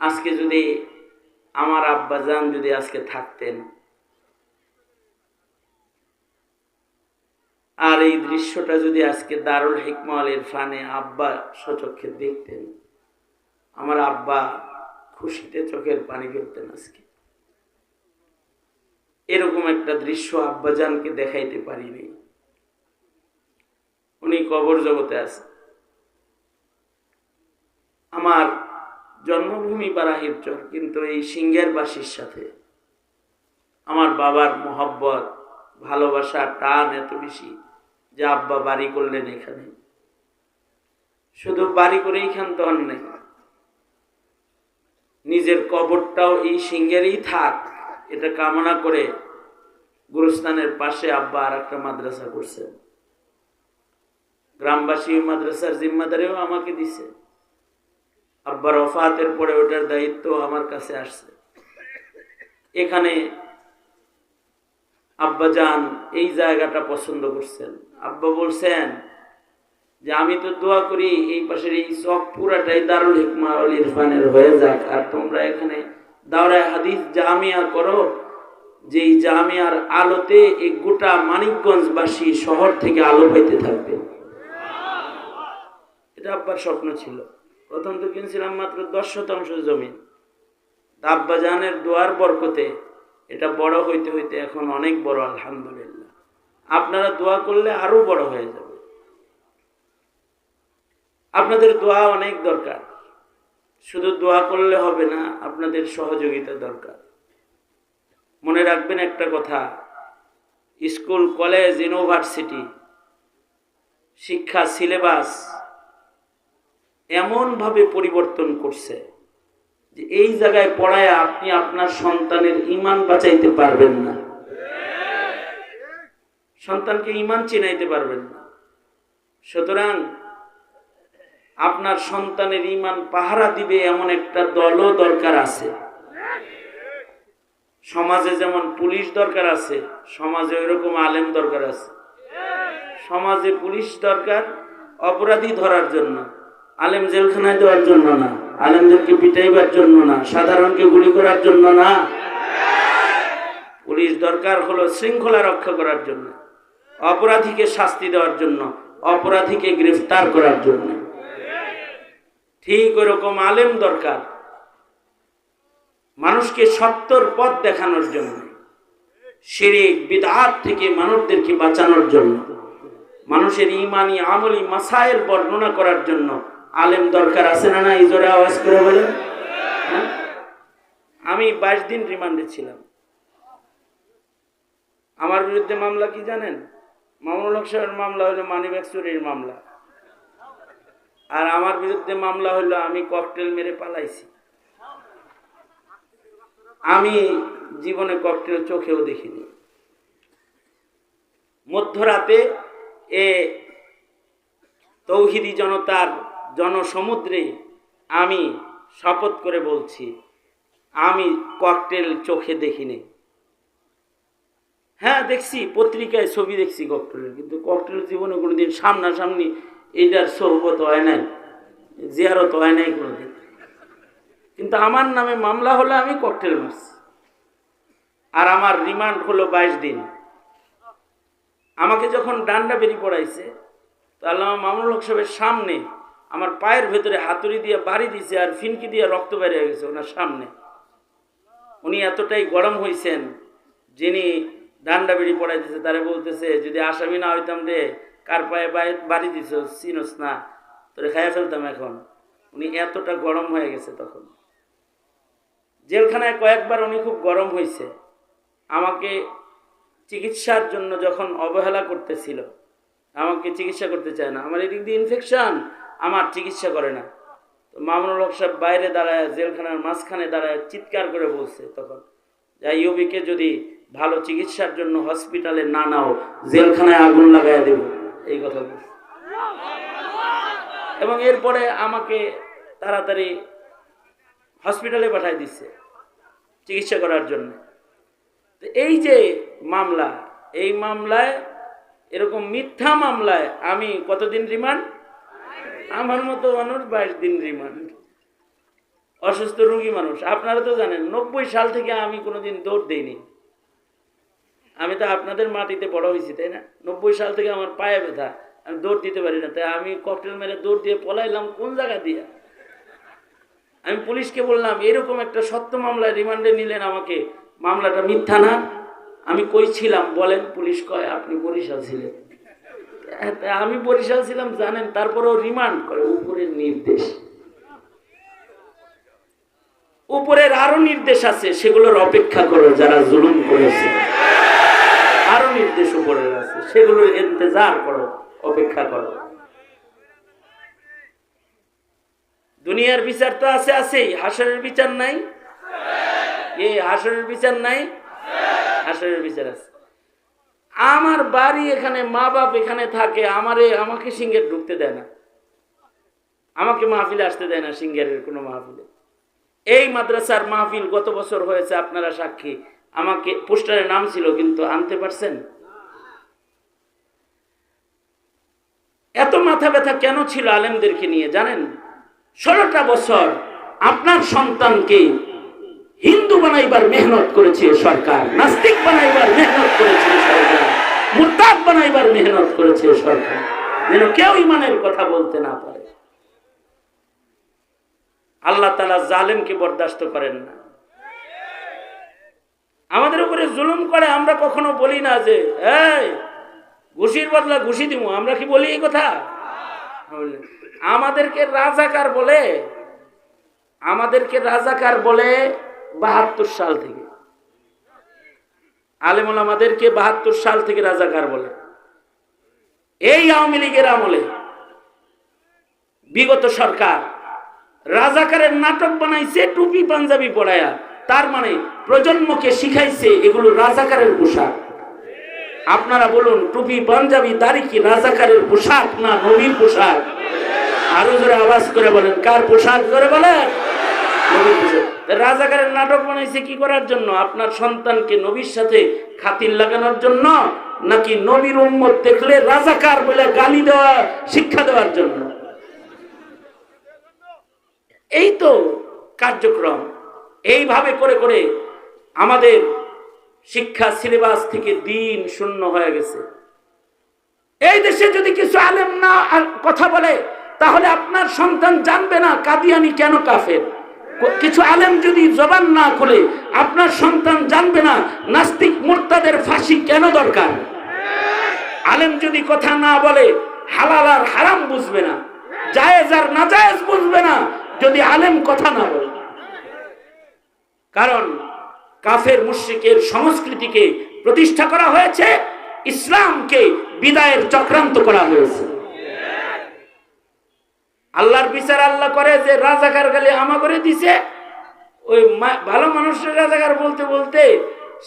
আজকে যদি আমার আব্বা আব্বাজান যদি আজকে থাকতেন। আর এই দৃশ্যটা যদি আজকে দারুল হিকমল ইরফানে আব্বা সচক্ষে দেখতেন, আমার আব্বা খুশিতে চোখের পানি ফেলতেন আজকে। এরকম একটা দৃশ্য আব্বাজানকে দেখাইতে পারিনি উনি কবর জগতে আছে আমার জন্মভূমি বারাহির চর, কিন্তু এই সিংহের বাসির সাথে। আমার বাবার মোহব্বত, ভালোবাসা, টান এত বেশি যে আব্বা বাড়ি করলেন এখানে। শুধু বাড়ি করেই ক্ষান্ত হন নাই। নিজের কবরটাও এই সিংহেরই থাক, এটা কামনা করে গুরুস্থানের পাশে আব্বা আর একটা মাদ্রাসা করছেন। গ্রামবাসী মাদ্রাসার জিম্মাদারিও আমাকে দিছে। আব্বার অফাতের পরে ওটার দায়িত্ব আমার কাছে আসছে। এখানে আব্বা যান এই জায়গাটা পছন্দ করছেন। আব্বা বলছেন যে, আমি তো দোয়া করি এই পাশের এই চক পুরাটাই দারুল হিকমা আল ইরফানের হয়ে যাক। আর তোমরা এখানে দাওরায় হাদিস জামিয়া করো যে এই জামিয়ার আলোতে এই গোটা মানিকগঞ্জবাসী শহর থেকে আলো পাইতে থাকবে। এটা আব্বার স্বপ্ন ছিল। প্রথম তো কিনছিলাম মাত্র দশ শতাংশ জমি। আব্বা জানের দোয়ার বরকতে এটা বড় হইতে হইতে এখন অনেক বড়, আলহামদুলিল্লাহ। আপনারা দোয়া করলে আরও বড় হয়ে যাবে। আপনাদের দোয়া অনেক দরকার। শুধু দোয়া করলে হবে না, আপনাদের সহযোগিতা দরকার। মনে রাখবেন একটা কথা, স্কুল, কলেজ, ইউনিভার্সিটি, শিক্ষা, সিলেবাস এমনভাবে পরিবর্তন করছে যে এই জায়গায় পড়ায় আপনি আপনার সন্তানের ইমান বাঁচাইতে পারবেন না। সন্তানকে ইমান চিনাইতে পারবেন না। সুতরাং আপনার সন্তানের ইমান পাহারা দিবে এমন একটা দলও দরকার আছে। সমাজে যেমন পুলিশ দরকার আছে, সমাজে ওইরকম আলেম দরকার আছে। সমাজে পুলিশ দরকার, অপরাধী ধরার জন্য। আলেম জেলখানায় দেওয়ার জন্য না, আলেমদেরকে পিটাইবার জন্য না, সাধারণকে গুলি করার জন্য না। পুলিশ দরকার হলো শৃঙ্খলা রক্ষা করার জন্য, অপরাধীকে শাস্তি দেওয়ার জন্য, অপরাধীকে গ্রেফতার করার জন্য। ঠিক ওরকম আলেম দরকার, মানুষকে সত্যর পথ দেখানোর জন্য, শিরিক, বিদআত থেকে মানুষদেরকে বাঁচানোর জন্য, মানুষের ইমানি আমলি মাসাইল বর্ণনা করার জন্য আলেম দরকার আছে না না? ইজোরে আওয়াজ করে বলেন। হ্যাঁ? আমি বাইশ দিন রিমান্ডে ছিলাম। আমার বিরুদ্ধে মামলা কি জানেন? মামুনুল হক সাহেবের মামলা হলো মানিব্যাগ চুরির মামলা। আর আমার বিরুদ্ধে মামলা হলো আমি ককটেল মেরে পালাইছি। আমি জীবনে ককটেল চোখেও দেখিনি। মধ্যরাতে এ তৌহিদি জনতার জনসমুদ্রে আমি শপথ করে বলছি, আমি ককটেল চোখে দেখিনি। হ্যাঁ দেখছি, পত্রিকায় ছবি দেখছি ককটেলের, কিন্তু ককটেল জীবনে কোনোদিন সামনাসামনি এইটার সহবত হয় নাই, জিয়ারত হয় নাই কোনোদিন। কিন্তু আমার নামে মামলা হলে আমি ককটেল মারছি। আর আমার রিমান্ড হলো বাইশ দিন। আমাকে যখন ডান্ডা বেরিয়ে পড়াইছে, তো আল্লাহ মামুনুল হক সাহেবের সামনে আমার পায়ের ভেতরে হাতুড়ি দিয়ে বাড়ি দিছে আর ফিনকি দিয়ে রক্ত বেরিয়ে গেছে ওনার সামনে। উনি এতটাই গরম হয়েছেন যিনি ডান্ডা বেড়ি পড়াই পড়াইতেছে, তারা বলতেছে, যদি আসামি না হইতাম রে, কার পায়ে পায়ে বাড়ি দিছ? চিনস না, তোরে খাইয়া ফেলতাম এখন। উনি এতটা গরম হয়ে গেছে তখন। জেলখানায় কয়েকবার উনি খুব গরম হয়েছে আমাকে চিকিৎসার জন্য যখন অবহেলা করতেছিল, আমাকে চিকিৎসা করতে চায় না। আমার এদিক দিয়ে ইনফেকশন আমার চিকিৎসা করে না। তো মামুনুল হক সাহেব বাইরে দাঁড়ায়, জেলখানার মাঝখানে দাঁড়ায় চিৎকার করে বলছে তখন যা ইউবিকে যদি ভালো চিকিৎসার জন্য হসপিটালে না নাও, জেলখানায় আগুন লাগাই দেব। এই কথা বলছে। এবং এরপরে আমাকে তাড়াতাড়ি হসপিটালে পাঠাই দিচ্ছে চিকিৎসা করার জন্য। তো এই যে মামলা, এই মামলায় এরকম মিথ্যা মামলায় আমি কতদিন রিমান্ড? আমার মতো মানুষ বাইশ দিন রিমান্ড। অসুস্থ রোগী মানুষ। আপনারা তো জানেন, নব্বই সাল থেকে আমি কোনোদিন দৌড় দেইনি। আমি তো আপনাদের মাটিতে বড় হয়েছি তাই না? নব্বই সাল থেকে আমার পায়ে ব্যথা, আমি দৌড় দিতে পারি না। তাই আমি ককটেল মেরে দৌড় দিয়ে পলাইলাম কোন জায়গা দিয়ে? আমি পুলিশকে বললাম, এরকম একটা সত্য মামলায় রিমান্ডে নিলেন আমাকে। মামলাটা মিথ্যা না। আমি কই ছিলাম, বলেন, পুলিশ কয়, আপনি বরিশাল ছিলেন। আমি বরিশাল ছিলাম, জানেন, তারপরেও রিমান্ড করে, উপরের নির্দেশ। উপরের আরও নির্দেশ আছে, সেগুলোর অপেক্ষা করো, যারা জুলুম করেছে। আরও নির্দেশ উপরের আছে, সেগুলোর ইন্তজার করো, অপেক্ষা করো। দুনিয়ার বিচার তো আছে, আছেই। হাসরের বিচার নাই? এ হাসরের বিচার নাই? হাসরের বিচার আছে। আমার বাড়ি এখানে, মা বাপ এখানে থাকে, আমারে, আমাকে সিঙ্গের ঢুকতে দেয় না। আমাকে মাহফিলে আসতে দেয় না সিঙ্গারের কোনো মাহফিলে। এই মাদ্রাসার মাহফিল গত বছর হয়েছে, আপনারা সাক্ষী। আমাকে পোস্টারের নাম ছিল, কিন্তু আনতে পারছেন? এত মাথা ব্যথা কেন ছিল আলেমদেরকে নিয়ে, জানেন? ষোলোটা বছর আপনার সন্তানকে হিন্দু বানাইবার মেহনত করেছে সরকার, নাস্তিক বানাইবার মেহনত করেছে সরকার বানাইবার মেহনত করেছে সরকার। যেন কেউ ইমানের কথা বলতে না পারে। আল্লাহ তালা জালেমকে বরদাস্ত করেন না। আমাদের উপরে জুলুম করে, আমরা কখনো বলি না যে ঘুষির বদলা ঘুষি দিব আমরা কি বলি এই কথা? আমাদেরকে রাজাকার বলে, আমাদেরকে রাজাকার বলে বাহাত্তর সাল থেকে। আলেমুল আমাদেরকে বাহাত্তর সাল থেকে রাজাকার বলে। এই আওয়ামী লীগের আমলে বিগত সরকার রাজাকারের নাটক বানাইছে, টুপি, পাঞ্জাবি পড়ায়া তার মানে প্রজন্মকে শিখাইছে এগুলো রাজাকারের পোশাক। আপনারা বলুন, টুপি, পাঞ্জাবি, দাড়ি কি রাজাকারের পোশাক না নবীর পোশাক? আরও জোরে আওয়াজ করে বলেন, কার পোশাক করে বলেন? নবীর পোশাক। রাজাকারের নাটক বানাইছে কি করার জন্য? আপনার সন্তানকে নবীর সাথে খাতির লাগানোর জন্য নাকি নবীর উম্মত দেখলে রাজাকার বলে গালি দেওয়া, শিক্ষা দেওয়ার জন্য? এই তো কার্যক্রম। এইভাবে করে করে আমাদের শিক্ষা সিলেবাস থেকে দিন শূন্য হয়ে গেছে। এই দেশে যদি কিছু আলেম না কথা বলে, তাহলে আপনার সন্তান জানবে না কাদিয়ানি কেন কাফের? কিছু আলেম যদি জবান না খুলে, আপনার সন্তান জানবে না নাস্তিক মোর্তাদের ফাঁসি কেন দরকার? আলেম যদি কথা না বলে, হালাল আর হারাম বুঝবে না, জায়েজ আর নাজায়েজ বুঝবে না, যদি আলেম কথা না বলে। কারণ কাফের মুশ্রিকের সংস্কৃতিকে প্রতিষ্ঠা করা হয়েছে, ইসলামকে বিদায়ের চক্রান্ত করা হয়েছে। আল্লাহর বিচার আল্লাহ করে, যে রাজাকার গালি আমা করে দিছে, ওই ভালো মানুষের রাজাকার বলতে বলতে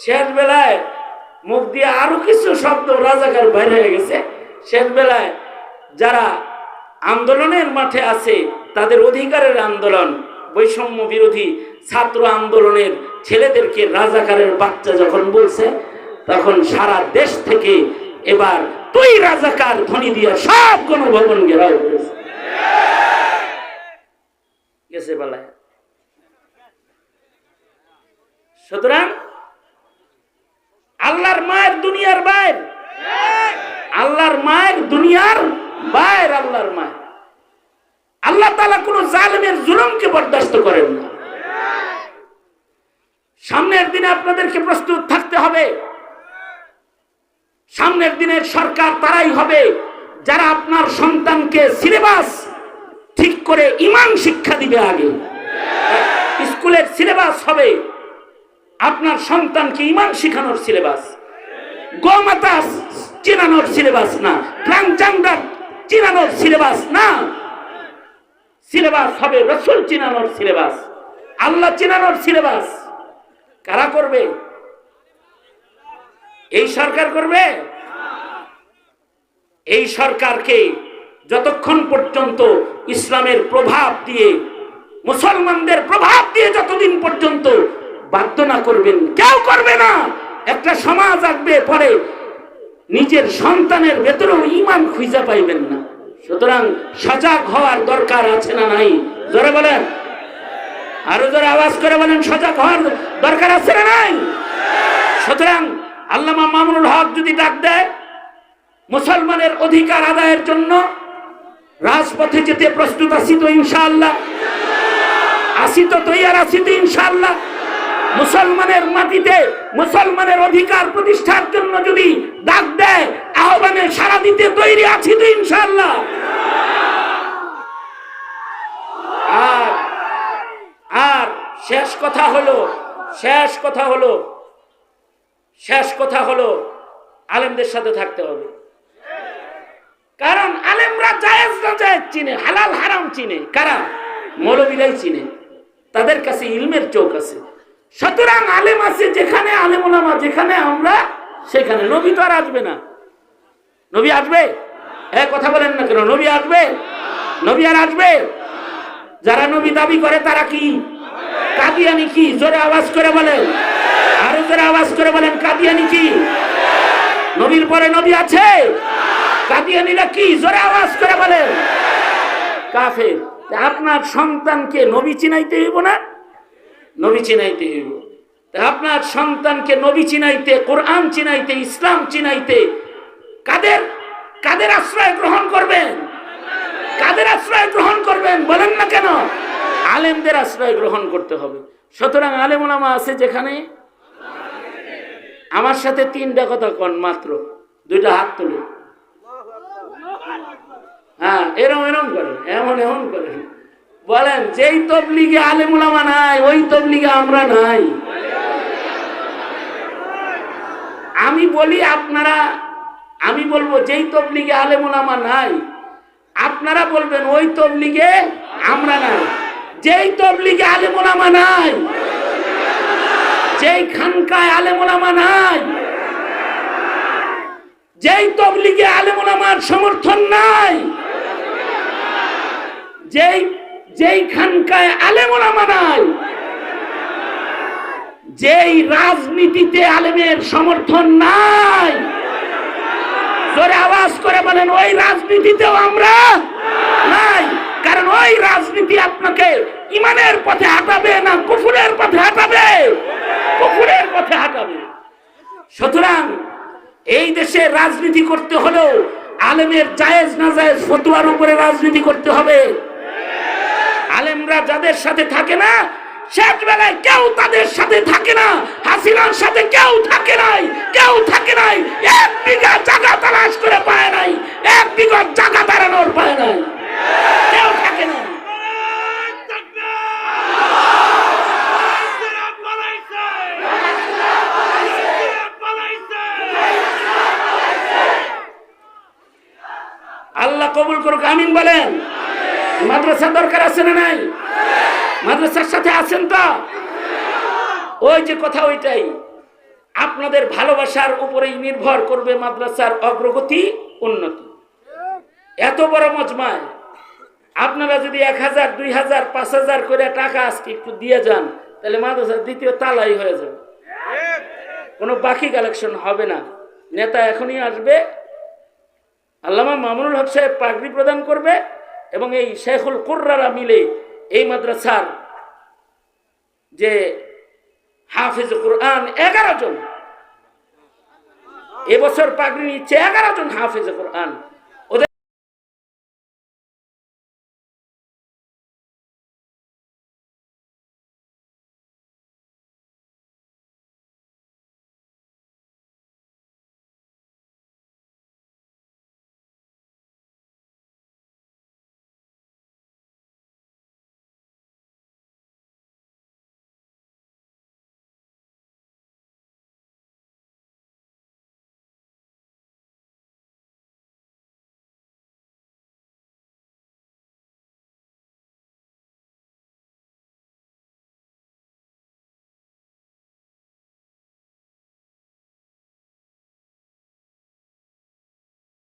শেষ বেলায় মুখ দিয়ে আরও কিছু শব্দ রাজাকার বাইরে হয়ে গেছে। শেষ বেলায় যারা আন্দোলনের মাঠে আছে, তাদের অধিকারের আন্দোলন, বৈষম্য বিরোধী ছাত্র আন্দোলনের ছেলেদেরকে রাজাকারের বাচ্চা যখন বলছে, তখন সারা দেশ থেকে এবার তুই রাজাকার ধ্বনি দিয়ে সব গণভবন ঘেরাও করেছে গেছে বেলায় সুতরাং আল্লাহর মায়ের দুনিয়ার বাইর। আল্লাহর মায়ের দুনিয়ার বাইর আল্লাহর মায়ের। আল্লাহ তালা কোন জালেমের জুলুমকে বরদাস্ত করেন না। সামনের দিনে আপনাদেরকে প্রস্তুত থাকতে হবে। সামনের দিনের সরকার তারাই হবে যারা আপনার সন্তানকে সিলেবাস ঠিক করে ইমান শিক্ষা দিবে আগে। স্কুলের সিলেবাস হবে। আপনার সন্তানকে ইমান শিখানোর সিলেবাস। গোমাতা চিনানোর সিলেবাস না। ট্রান্সজেন্ডার চিনানোর সিলেবাস না। সিলেবাস হবে রসুল চিনানোর সিলেবাস। আল্লাহ চিনানোর সিলেবাস। কারা করবে? এই সরকার করবে? এই সরকারকে যতক্ষণ পর্যন্ত ইসলামের প্রভাব দিয়ে, মুসলমানদের প্রভাব দিয়ে যতদিন পর্যন্ত বাধ্য না করবেন। কেউ করবে না। একটা সমাজ আসবে, পরে নিজের সন্তানের ভেতরেও ইমান খুঁজে পাইবেন না। সুতরাং সজাগ হওয়ার দরকার আছে না নাই? জোরে বলেন। আরও জোরে আওয়াজ করে বলেন, সজাগ হওয়ার দরকার আছে না নাই? সুতরাং আল্লামা মামুনুল হক যদি ডাক দেয়, মুসলমানের অধিকার আদায়ের জন্য রাজপথে যেতে প্রস্তুত আছি তো ইনশাআল্লাহ। আসি তো তৈয়ার আছি তো ইনশাআল্লাহ। মুসলমানের মাটিতে মুসলমানের অধিকার প্রতিষ্ঠার জন্য যদি ডাক দেয়, আহ্বানে সারা দিতে তৈরি আছি তো ইনশাআল্লাহ। আর আর শেষ কথা হলো, শেষ কথা হলো, শেষ কথা হলো, আলেমদের সাথে থাকতে হবে। কারণ আলেমরা জায়েজ না জায়েজ চিনে, হালাল হারাম চিনে। কারা? মৌলবীরাই চিনে। তাদের কাছে ইলমের চোখ আছে। সুতরাং আলেম আছে যেখানে, আলেম ওলামা যেখানে, আমরা সেখানে। নবী তো আর আসবে না। নবী আসবে? হ্যাঁ কথা বলেন না কেন? নবী আসবে? নবী আর আসবে? যারা নবী দাবি করে তারা কি? কাদিয়ানি কি? জোরে আওয়াজ করে বলেন। আরও জোরে আওয়াজ করে বলেন, কাদিয়ানি কি? নবীর পরে নবী আছে? কাদিয়ানিরা কি? জোরে আওয়াজ করে বলেন। কাফের। আপনার সন্তানকে নবী চিনাইতে হইব না? নবী চিনাইতে হইব। আপনার সন্তানকে নবী চিনাইতে, কোরআন চিনাইতে, ইসলাম চিনাইতে কাদের কাদের আশ্রয় গ্রহণ করবেন? কাদের আশ্রয় গ্রহণ করবেন? বলেন না কেন? আলেমদের আশ্রয় গ্রহণ করতে হবে। সুতরাং আলেম ওলামা আছে যেখানে? আমার সাথে তিনটা কথা কন মাত্র। দুইটা হাত তুলে হ্যাঁ এরম এরম করেন, এমন এমন করেন। বলেন, যেই তবলিগে আলেম ওলামা নাই, ওই তবলিগে আমরা নাই। আমি বলি আপনারা, আমি বলব, যেই তবলিগে আলেম ওলামা নাই, আপনারা বলবেন, ওই তবলিগে আমরা নাই। যেই তবলিগে আলেম ওলামা নাই, যেই খানকায় আলেম ওলামা নাই, যেই তবলিগে আলেম ওলামার সমর্থন নাই, যেই যেই খানকায় আলেম নাই, যেই রাজনীতিতে আলেমের সমর্থন নাই, জোরে আওয়াজ করে বলেন, ওই রাজনীতিতেও আমরা নাই, কারণ ওই রাজনীতি আপনাকে ইমানের পথে হাঁটাবে না কুফুরের পথে হাঁটাবে? কুফুরের পথে হাঁটাবে। সুতরাং এই দেশে রাজনীতি করতে হলেও আলেমের জায়েজ না জায়েজ ফতুয়ার উপরে রাজনীতি করতে হবে। আলেমরা যাদের সাথে থাকে না শেষ বেলায় কেউ তাদের সাথে থাকে না, হাসিনার সাথে কেউ থাকে নাই, কেউ থাকে নাই, এক বিঘা জায়গা তালাশ করে পায় নাই, এক বিঘা জায়গা দাঁড়ানোর পায় নাই। কেউ থাকে না। আল্লাহ কবুল করুক, আমিন বলেন। মাদ্রাসা দরকার আছে না নাই? মাদ্রাসার সাথে আছেন তো? ওই যে কথা ওইটাই। আপনাদের ভালোবাসার উপরেই নির্ভর করবে মাদ্রাসার অগ্রগতি, উন্নতি। এত বড় মজমায়। আপনারা যদি এক হাজার, দুই হাজার, পাঁচ হাজার করে টাকা আজকে একটু দিয়ে যান, তাহলে মাদ্রাসার দ্বিতীয় তালাই হয়ে যাবে। কোনো বাকি কালেকশন হবে না। নেতা এখনই আসবে। আল্লামা মামুনুল হক সাহেব পাগড়ি প্রদান করবে। এবং এই শেখুল কুর্রারা মিলে এই মাদ্রাসার যে হাফিজ কোরআন এগারো জন, এবছর পাগড়ি নিচ্ছে এগারো জন হাফিজ কোরআন।